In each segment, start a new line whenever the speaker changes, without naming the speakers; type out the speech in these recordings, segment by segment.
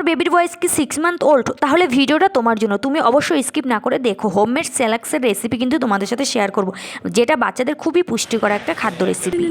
তোমার বেবির বয়স কি সিক্স মান্থ ওল্ড তাহলে ভিডিওটা তোমার জন্য তুমি অবশ্যই স্কিপ না করে দেখো হোমমেড স্যালাক্সের রেসিপি কিন্তু তোমাদের সাথে শেয়ার করব যেটা বাচ্চাদের খুবই পুষ্টিকর একটা খাদ্য রেসিপি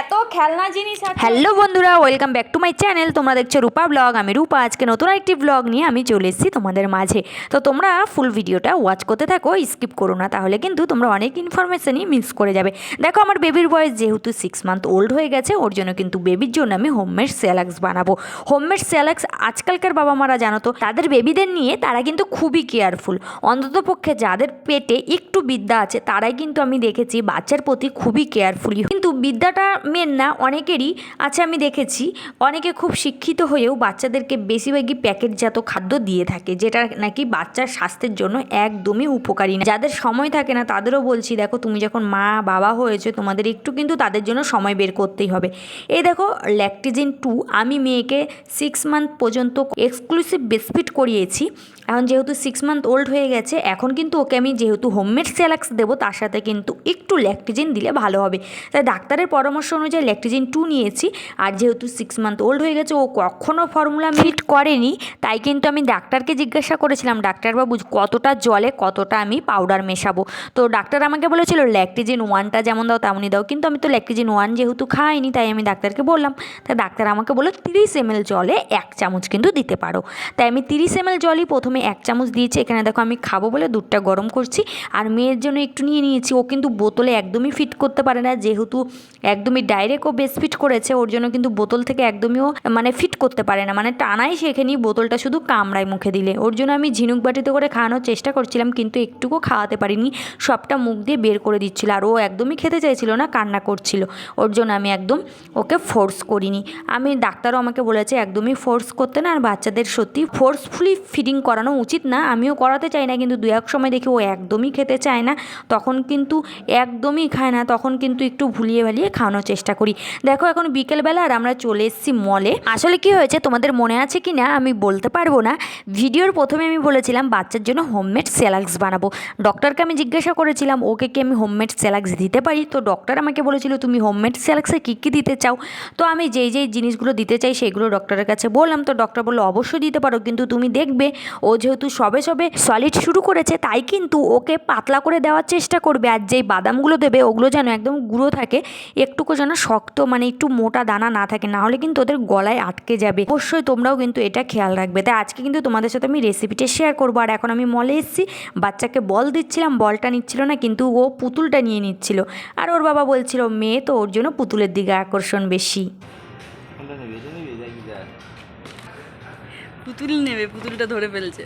এত খেলনা জিনিস
হ্যালো বন্ধুরা welcome back to my channel তোমরা দেখছ রূপা ব্লগ আমি রূপা। আজকে নতুন একটি ব্লগ নিয়ে আমি চলে এসেছি তোমাদের মাঝে। তো তোমরা ফুল ভিডিওটা ওয়াচ করতে থাকো স্কিপ করো না, তাহলে কিন্তু তোমরা অনেক ইনফরমেশনই মিস করে যাবে। দেখো আমার বেবির বয়স যেহেতু সিক্স মান্থ ওল্ড হয়ে গেছে, ওর জন্য কিন্তু বেবির জন্য আমি হোমমেড স্যালাক্স বানাবো। হোমমেড স্যালাক্স আজকালকার বাবা মারা জানো তো, তাদের বেবিদের নিয়ে তারা কিন্তু খুবই কেয়ারফুল অন্তত পক্ষে যাদের পেটে একটু বিদ্যা আছে, তারাই কিন্তু আমি দেখেছি বাচ্চার প্রতি খুবই কেয়ারফুলি কিন্তু বিদ্যাটা মেন না, অনেকেরই আছে আমি দেখেছি, অনেকে খুব শিক্ষিত হয়েও বাচ্চাদেরকে বেশিরভাগই প্যাকেটজাত খাদ্য দিয়ে থাকে, যেটা নাকি বাচ্চার স্বাস্থ্যের জন্য একদমই উপকারী না। যাদের সময় থাকে না, তাদেরও বলছি, দেখো, তুমি যখন মা, বাবা হয়েছে, তোমাদের একটু কিন্তু তাদের জন্য সময় বের করতেই হবে। এই দেখো ল্যাকটিজিন টু আমি মেয়েকে সিক্স মান্থ পর্যন্ত এক্সক্লুসিভ বেসফিট করিয়েছি। এখন যেহেতু সিক্স মান্থ ওল্ড হয়ে গেছে, এখন কিন্তু ওকে আমি যেহেতু হোমমেড স্যালাক্স দেবো, তার সাথে কিন্তু একটু ল্যাকটিজিন দিলে ভালো হবে। তাই ডাক্তারের পরামর্শ অনুযায়ী ল্যাকটিজিন টু নিয়েছি, আর যেহেতু সিক্স মান্থ ওল্ড হয়ে গেছে, ও কখনও ফর্মুলা মিট করেনি, তাই কিন্তু আমি ডাক্তারকে জিজ্ঞাসা করেছিলাম, ডাক্তারবাবু কতটা জলে, কতটা আমি পাউডার মেশাবো? তো ডাক্তার আমাকে বলেছিল ল্যাকটিজিন ওয়ানটা যেমন দাও তেমনই দাও, কিন্তু আমি তো ল্যাকটিজিন ওয়ান যেহেতু খাইনি, তাই আমি ডাক্তারকে বললাম। তাই ডাক্তার আমাকে বলল, তিরিশ এম জলে এক চামচ কিন্তু দিতে পারো। তাই আমি তিরিশ এম জলই প্রথমে এক চামচ দিয়েছি, এখানে দেখো আমি খাব বলে দুধটা গরম করছি, আর মেয়ের জন্য একটু নিয়ে নিয়েছি। ও কিন্তু বোতলে একদমই ফিট করতে পারে না, যেহেতু একদমই ডাইরেক্ট ও বেশ ফিট করেছে, ওর জন্য কিন্তু বোতল থেকে একদমই ও মানে ফিট করতে পারে না। মানে টানাই শেখেনি, বোতলটা শুধু কামড়ায় মুখে দিলে। ওর জন্য আমি ঝিনুক বাটিতে করে খাওয়ানোর চেষ্টা করছিলাম, কিন্তু একটুকু খাওয়াতে পারিনি। সবটা মুখ দিয়ে বের করে দিচ্ছিল, আর ও একদমই খেতে চাইছিল না, কান্না করছিল। ওর জন্য আমি একদম ওকে ফোর্স করিনি। আমি ডাক্তারও আমাকে বলেছে, একদমই ফোর্স করতে না, আর বাচ্চাদের সত্যি ফোর্সফুলি ফিডিং করানো উচিত না, আমিও করাতে চাই না। কিন্তু দু এক সময় দেখি ও একদমই খেতে চায় না, তখন কিন্তু একদমই খায় না, তখন কিন্তু একটু ভুলিয়ে ভালিয়ে খাওয়ানোর চেষ্টা করি। দেখো এখন বিকেলবেলা আর আমরা চলে এসেছি মলে আসলে কি হয়েছে, তোমাদের মনে আছে কি না আমি বলতে পারব না। ভিডিওর প্রথমে আমি বলেছিলাম, বাচ্চার জন্য হোমমেড স্যালাক্স বানাবো। ডক্টরকে আমি জিজ্ঞাসা করেছিলাম, ওকে কি আমি হোমমেড স্যালাক্স দিতে পারি? তো ডক্টর আমাকে বলেছিল, তুমি হোমমেড স্যালাক্সে কী কী দিতে চাও? তো আমি যেই যেই জিনিসগুলো দিতে চাই সেগুলো ডক্টরের কাছে বললাম। তো ডক্টর বলল, অবশ্যই দিতে পারো, কিন্তু তুমি দেখবে ও যেহেতু সবে সবে সলিড শুরু করেছে, তাই কিন্তু ওকে পাতলা করে দেওয়ার চেষ্টা করবে। আর যেই বাদামগুলো দেবে, ওগুলো যেন একদম গুঁড়ো থাকে, একটুকু যেন শক্ত মানে একটু মোটা দানা না থাকে, না হলে কিন্তু ওদের গলায় আটকে যাবে। অবশ্যই তোমরাও কিন্তু এটা খেয়াল রাখবে। তাই আজকে কিন্তু তোমাদের সাথে আমি রেসিপিটা শেয়ার করব। আর এখন আমি মলে এসেছি, বাচ্চাকে বল দিচ্ছিলাম বলটা নিচ্ছিল না, কিন্তু ও পুতুলটা নিয়ে নিচ্ছিল। আর ওর বাবা বলছিল, মেয়ে তো ওর জন্য পুতুলের দিকে আকর্ষণ বেশি।
পুতুল নেবে পুতুলটা ধরে ফেলছে।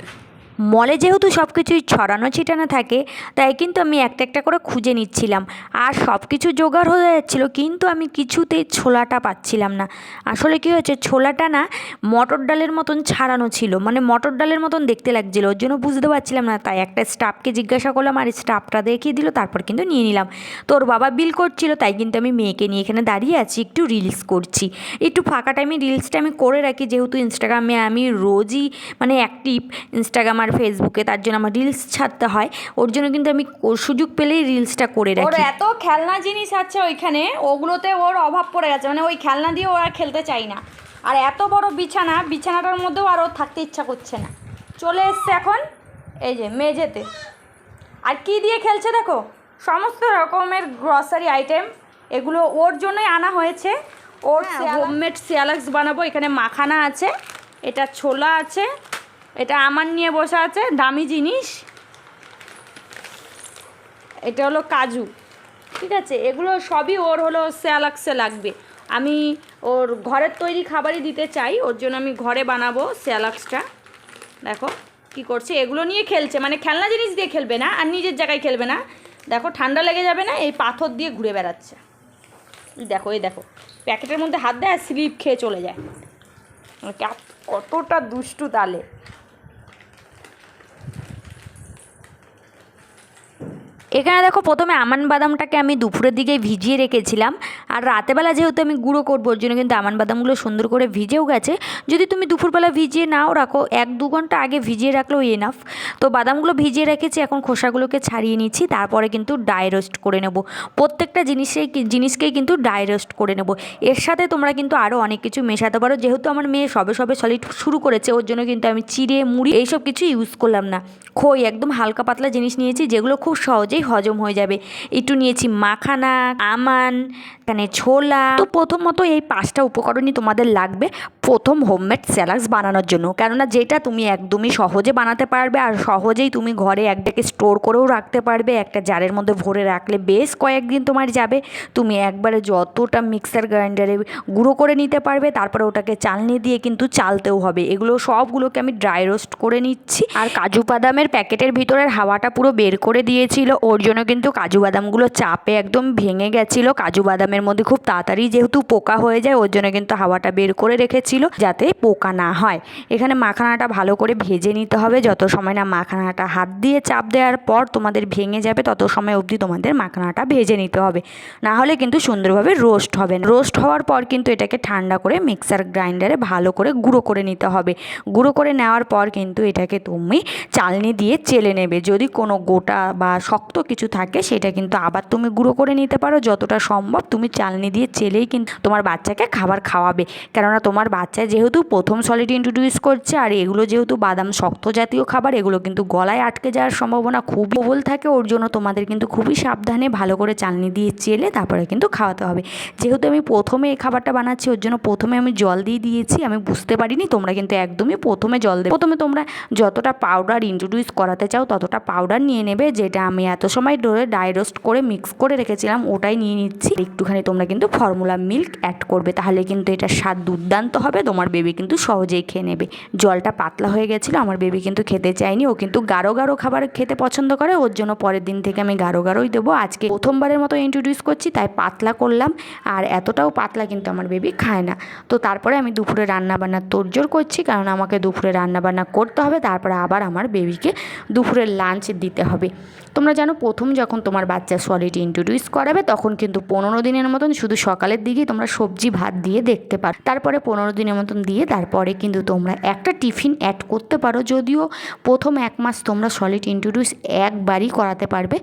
মলে যেহেতু সব কিছুই ছড়ানো ছিটানো থাকে, তাই কিন্তু আমি একটা একটা করে খুঁজে নিচ্ছিলাম। আর সব কিছু জোগাড় হয়ে যাচ্ছিল, কিন্তু আমি কিছুতেই ছোলাটা পাচ্ছিলাম না। আসলে কী হয়েছে, ছোলাটা না মটর ডালের মতন ছাড়ানো ছিল মানে মটর ডালের মতন দেখতে লাগছিল, ওর জন্য বুঝতে পারছিলাম না। তাই একটা স্টাফকে জিজ্ঞাসা করলাম, আর, স্টাফটা দেখিয়ে দিল, তারপর কিন্তু নিয়ে নিলাম। তোর বাবা বিল করছিল, তাই কিন্তু আমি মেয়েকে নিয়ে এখানে দাঁড়িয়ে আছি, একটু রিলস করছি। একটু ফাঁকা টাইমে রিলসটা আমি করে রাখি, যেহেতু ইনস্টাগ্রামে আমি রোজই মানে অ্যাক্টিভ ইনস্টাগ্রাম আর ফেসবুকে তার জন্য আমার রিলস ছাড়তে হয়। ওর জন্য কিন্তু আমি সুযোগ পেলেই রিলসটা করে রাখি।
ওর এত খেলনা জিনিস আছে ওইখানে ওগুলোতে ওর অভাব পড়ে গেছে। মানে ওই খেলনা দিয়ে ওরা খেলতে চাই না। আর এত বড় বিছানা বিছানাটার মধ্যেও আর ওর থাকতে ইচ্ছা করছে না। চলে এসছে এখন এই যে মেঝেতে। আর কি দিয়ে খেলছে দেখো? সমস্ত রকমের গ্রসারি আইটেম এগুলো ওর জন্যই আনা হয়েছে। ওর হোমমেড সিয়ালাক্স বানাবো। এখানে মাখানা আছে এটা ছোলা আছে এটা আমার নিয়ে বসে আছে, দামি জিনিস। এটা হলো কাজু। ঠিক আছে, এগুলো সবই ওর হলো স্যালাক্সে লাগবে। আমি ওর ঘরের তৈরি খাবারই দিতে চাই, ওর জন্য আমি ঘরে বানাবো স্যালাক্সটা। দেখো কি করছে, এগুলো নিয়ে খেলছে মানে খেলনা জিনিস দিয়ে খেলবে না, আর নিজের জায়গায় খেলবে না। দেখো ঠান্ডা লেগে যাবে না, এই পাথর দিয়ে ঘুরে বেড়াচ্ছে। দেখো, এই দেখো, প্যাকেটের মধ্যে হাত দেয় আর স্লিপ খেয়ে চলে যায়। মানে কতটা দুষ্টু তালে।
এখানে দেখো প্রথমে আমান বাদামটাকে আমি দুপুরের দিকে ভিজিয়ে রেখেছিলাম। আর রাতেবেলা যেহেতু আমি গুঁড়ো করব, ওর জন্য কিন্তু আমান বাদামগুলো সুন্দর করে ভিজেও গেছে। যদি তুমি দুপুরবেলা ভিজিয়ে নাও, রাখো, এক দু ঘণ্টা আগে ভিজিয়ে রাখলেও এনাফ তো বাদামগুলো ভিজিয়ে রেখেছি, এখন খোসাগুলোকে ছাড়িয়ে নিচ্ছি, তারপরে কিন্তু ড্রাই রোস্ট করে নেব। প্রত্যেকটা জিনিসেই জিনিসকেই কিন্তু ড্রাই রোস্ট করে নেব। এর সাথে তোমরা কিন্তু আরও অনেক কিছু মেশাতে পারো। যেহেতু আমার মেয়ে সবে সবে সলিড শুরু করেছে, ওর জন্য কিন্তু আমি চিড়ে, মুড়ি, এইসব কিছু ইউজ করলাম না। খই, একদম হালকা পাতলা জিনিস নিয়েছি, যেগুলো খুব সহজেই হজম হয়ে যাবে। একটু নিয়েছি মাখানা, আমান এখানে ছোলা। তো প্রথমত এই পাঁচটা উপকরণই তোমাদের লাগবে প্রথম হোমমেড স্যালাডস বানানোর জন্য। কেননা যেটা তুমি একদমই সহজে বানাতে পারবে আর সহজেই তুমি ঘরে একটাকে স্টোর করেও রাখতে পারবে। একটা জারের মধ্যে ভরে রাখলে বেশ কয়েকদিন তোমার যাবে। তুমি একবারে যতটা মিক্সার গ্রাইন্ডারে গুঁড়ো করে নিতে পারবে, তারপরে ওটাকে চালনি দিয়ে কিন্তু চালতেও হবে। এগুলো সবগুলোকে আমি ড্রাই রোস্ট করে নিচ্ছি। আর কাজু বাদামের প্যাকেটের ভিতরের হাওয়াটা পুরো বের করে দিয়েছিল। ওর জন্য কিন্তু কাজু বাদামগুলো চাপে একদম ভেঙে গেছিল। কাজু বাদামের মধ্যে খুব তাড়াতাড়ি যেহেতু পোকা হয়ে যায়, ওর জন্য কিন্তু হাওয়াটা বের করে রেখেছিল যাতে পোকা না হয়। এখানে মাখানাটা ভালো করে ভেজে নিতে হবে। যত সময় না মাখানাটা হাত দিয়ে চাপ দেওয়ার পর তোমাদের ভেঙে যাবে, তত সময় অবধি তোমাদের মাখানাটা ভেজে নিতে হবে। না হলে কিন্তু সুন্দরভাবে রোস্ট হবে রোস্ট হওয়ার পর কিন্তু এটাকে ঠান্ডা করে মিক্সার গ্রাইন্ডারে ভালো করে গুঁড়ো করে নিতে হবে। গুঁড়ো করে নেওয়ার পর কিন্তু এটাকে তুমি চালনি দিয়ে চেলে নেবে। যদি কোনো গোটা বা শক্ত কিছু থাকে সেটা কিন্তু আবার তুমি গুঁড়ো করে নিতে পারো। যতটা সম্ভব তুমি চালনি দিয়ে চেলেই কিন্তু তোমার বাচ্চাকে খাবার খাওয়াবে। কেননা তোমার বাচ্চা যেহেতু প্রথম সলিড ইন্ট্রোডিউস করছে আর এগুলো যেহেতু বাদাম শক্ত জাতীয় খাবার, এগুলো কিন্তু গলায় আটকে যাওয়ার সম্ভাবনা খুব প্রবল থাকে। ওর জন্য তোমাদের কিন্তু খুবই সাবধানে ভালো করে চালনি দিয়ে চেলে তারপরে কিন্তু খাওয়াতে হবে। যেহেতু আমি প্রথমে এই খাবারটা বানাচ্ছি, ওর জন্য প্রথমে আমি জল দিয়ে দিয়েছি। আমি বুঝতে পারিনি তোমরা কিন্তু একদমই প্রথমে জল দেবে। প্রথমে তোমরা যতটা পাউডার ইন্ট্রোডিউস করাতে চাও ততটা পাউডার নিয়ে নেবে, যেটা আমি এত সময় ধরে ডাই রোস্ট করে মিক্স করে রেখেছিলাম, ওটাই নিয়ে নিচ্ছি। একটুখানি তোমরা কিন্তু ফর্মুলা মিল্ক অ্যাড করবে, তাহলে কিন্তু এটা স্বাদ দুর্দান্ত হবে, তোমার বেবি কিন্তু সহজেই খেয়ে নেবে। জলটা পাতলা হয়ে গেছিল, আমার বেবি কিন্তু খেতে চায়নি, ও কিন্তু গাঢ় গাঢ় খাবার খেতে পছন্দ করে, ওর জন্য পরের দিন থেকে আমি গাঢ় গাঢ়ই দেবো। আজকে প্রথমবারের মতো ইন্ট্রোডিউস করছি, তাই পাতলা করলাম, আর এতটাও পাতলা কিন্তু আমার বেবি খায় না। তো তারপরে আমি দুপুরে রান্না বান্নার তোড়জোড় করছি, কারণ আমাকে দুপুরে রান্নাবান্না করতে হবে, তারপরে আবার আমার বেবিকে দুপুরের লাঞ্চ দিতে হবে। তোমরা জানো প্রথম যখন তোমার বাচ্চা সলিড ইন্ট্রোডিউস করাবে তখন কিন্তু পনেরো দিনের মতন শুধু সকালের দিকেই তোমরা সবজি ভাত দিয়ে দেখতে পারো। তারপরে পনেরো দিনের মতন দিয়ে তারপরে কিন্তু তোমরা একটা টিফিন অ্যাড করতে পারো যদিও প্রথম এক মাস তোমরা সলিড ইন্ট্রোডিউস একবারই করাতে পারবে।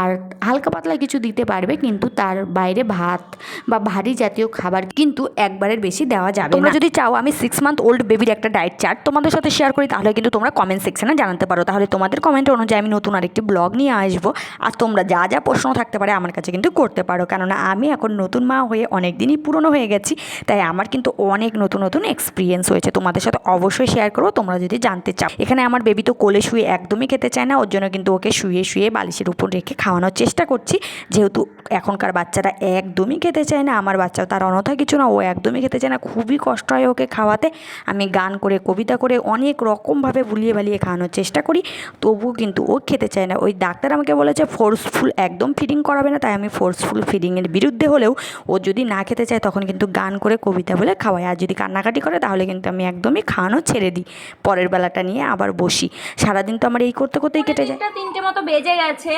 আর হালকা পাতলা কিছু দিতে পারবে কিন্তু তার বাইরে ভাত বা ভারী জাতীয় খাবার কিন্তু একবারের বেশি দেওয়া যাবে তোমরা যদি চাও আমি সিক্স মান্থ ওল্ড বেবির একটা ডায়েট চার্ট তোমাদের সাথে শেয়ার করি তাহলে কিন্তু তোমরা কমেন্ট সেকশনে জানাতে পারো। তাহলে তোমাদের কমেন্ট অনুযায়ী আমি নতুন আরেকটি ব্লগ নিয়ে আসব। আর তোমরা যা যা প্রশ্ন থাকতে পারে আমার কাছে কিন্তু করতে পারো। কেননা আমি এখন নতুন মা হয়ে অনেক দিনই পুরনো হয়ে গেছি, তাই আমার কিন্তু অনেক নতুন নতুন এক্সপিরিয়েন্স হয়েছে। তোমাদের সাথে অবশ্যই শেয়ার করব, তোমরা যদি জানতে চাও। এখানে আমার বেবি তো কোলে শুয়ে একদমই খেতে চায় না, ওর জন্য কিন্তু ওকে শুয়ে শুয়ে বালিশের উপর রেখে খাওয়ানোর চেষ্টা করছি। যেহেতু এখনকার বাচ্চারা একদমই খেতে চায় না, আমার বাচ্চাও তার অনথা কিছু না, ও একদমই খেতে চায় না। খুবই কষ্ট হয় ওকে খাওয়াতে। আমি গান করে, কবিতা করে অনেক রকমভাবে বুলিয়ে বালিয়ে খাওয়ানোর চেষ্টা করি, তবুও কিন্তু ও খেতে চায় না। ওই ডাক্তার আমাকে বলেছে ফোর্সফুল একদম ফিডিং করাবে না তাই আমি ফোর্সফুল ফিডিংয়ের বিরুদ্ধে হলেও ও যদি না খেতে চায় তখন কিন্তু গান করে কবিতা বলে খাওয়াই আর যদি কান্নাকাটি করে তাহলে কিন্তু আমি একদমই খাওয়ানো ছেড়ে দিই। পরের বেলাটা নিয়ে আবার বসি। সারাদিন তো আমার এই করতে করতেই কেটে যায়।
তিনটা তিনটে মতো বেজে গেছে।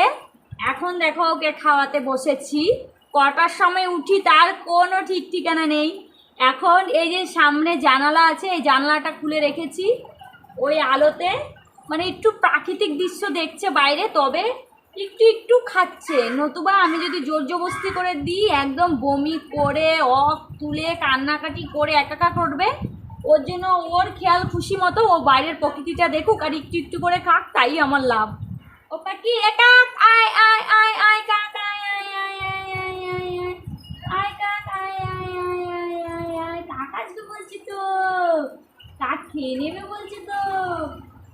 এখন দেখো ওকে খাওয়াতে বসেছি। কটার সময় উঠি তার কোনো ঠিক ঠিকানা নেই। এখন এই যে সামনে জানালা আছে এই জানালাটা খুলে রেখেছি। ওই আলোতে মানে একটু প্রাকৃতিক দৃশ্য দেখছে বাইরে তবে একটু একটু খাচ্ছে নতুবা আমি যদি জোর জবস্তি করে দিই একদম বমি করে অফ তুলে কান্নাকাটি করে একাকা করবে ওর জন্য ওর খেয়াল খুশি মতো ও বাইরের প্রকৃতিটা দেখুক আর একটু একটু করে খাক তাই আমার লাভ ও পাখি এ কাক আয় আয় আয় আয় কাক আয় আয় বলছি তো খেয়ে নেবে বলছে তো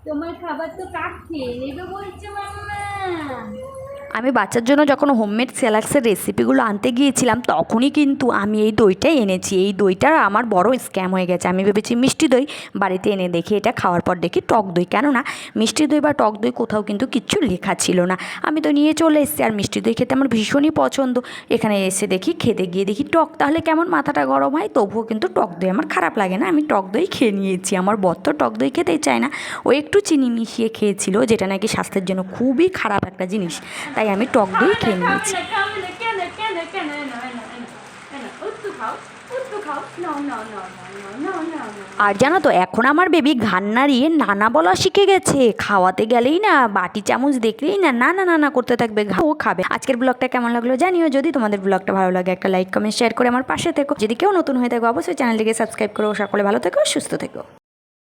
তোমার খাবার তো কাক খেয়ে নেবে বলছে মাম্মা 嗯
আমি বাচ্চার জন্য যখন হোমমেড স্যালাক্সের রেসিপিগুলো আনতে গিয়েছিলাম, তখনই কিন্তু আমি এই দইটাই এনেছি। এই দইটা আমার বড় স্ক্যাম হয়ে গেছে। আমি ভেবেছি মিষ্টি দই বাড়িতে এনে দেখি, এটা খাওয়ার পর দেখি টক দই। কেননা মিষ্টি দই বা টক দই কোথাও কিন্তু কিচ্ছু লেখা ছিল না। আমি তো নিয়ে চলে এসেছি, আর মিষ্টি দই খেতে আমার ভীষণই পছন্দ। এখানে এসে দেখি, খেতে গিয়ে দেখি টক। তাহলে কেমন মাথাটা গরম হয়? তবুও কিন্তু টক দই আমার খারাপ লাগে না। আমি টক দই খেয়ে নিয়েছি। আমার বর তো টক দই খেতেই চায় না। ও একটু চিনি মিশিয়ে খেয়েছিল, যেটা নাকি স্বাস্থ্যের জন্য খুবই খারাপ একটা জিনিস। তাই আমি টক দই খেয়ে নিয়েছি। আর জানো তো এখন আমার বেবি ঘান নাড়িয়ে নানা বলা শিখে গেছে। খাওয়াতে গেলেই না বাটি চামচ দেখলেই না না না না করতে থাকবে ও খাবে। আজকের ব্লগটা কেমন লাগল জানিও। যদি তোমাদের ব্লগটা ভালো লাগে একটা লাইক কমেন্ট শেয়ার করে আমার পাশে থেকো। যদি কেউ নতুন হয়ে থাকো অবশ্যই চ্যানেলটিকে সাবস্ক্রাইব করো। সকলে ভালো থেকো সুস্থ থেকো।